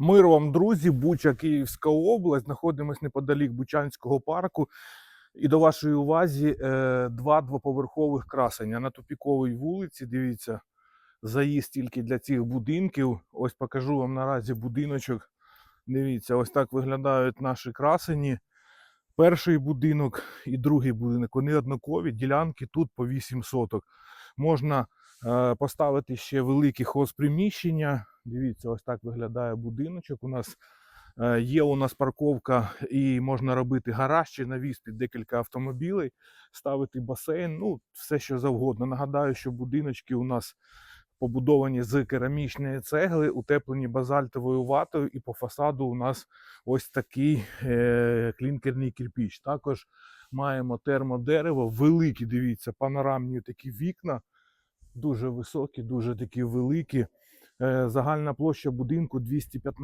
Мир вам, друзі, Буча, Київська область. Знаходимось неподалік Бучанського парку. І до вашої увазі е, два двоповерхових красення на тупіковій вулиці. Дивіться, заїзд тільки для цих будинків. Ось покажу вам наразі будиночок. Дивіться, ось так виглядають наші красені. Перший будинок і другий будинок. Вони однакові, ділянки тут по 8 соток. Можна е, поставити ще великі хозприміщення. Дивіться, ось так виглядає будиночок. У нас е, є у нас парковка, і можна робити гараж чи навіс під декілька автомобілей, ставити басейн, ну все що завгодно. Нагадаю, що будиночки у нас побудовані з керамічної цегли, утеплені базальтовою ватою, і по фасаду у нас ось такий е, клінкерний кирпіч. Також маємо термодерево, великі, дивіться, панорамні такі вікна, дуже високі, дуже такі великі. Е, Загальна площа будинку 215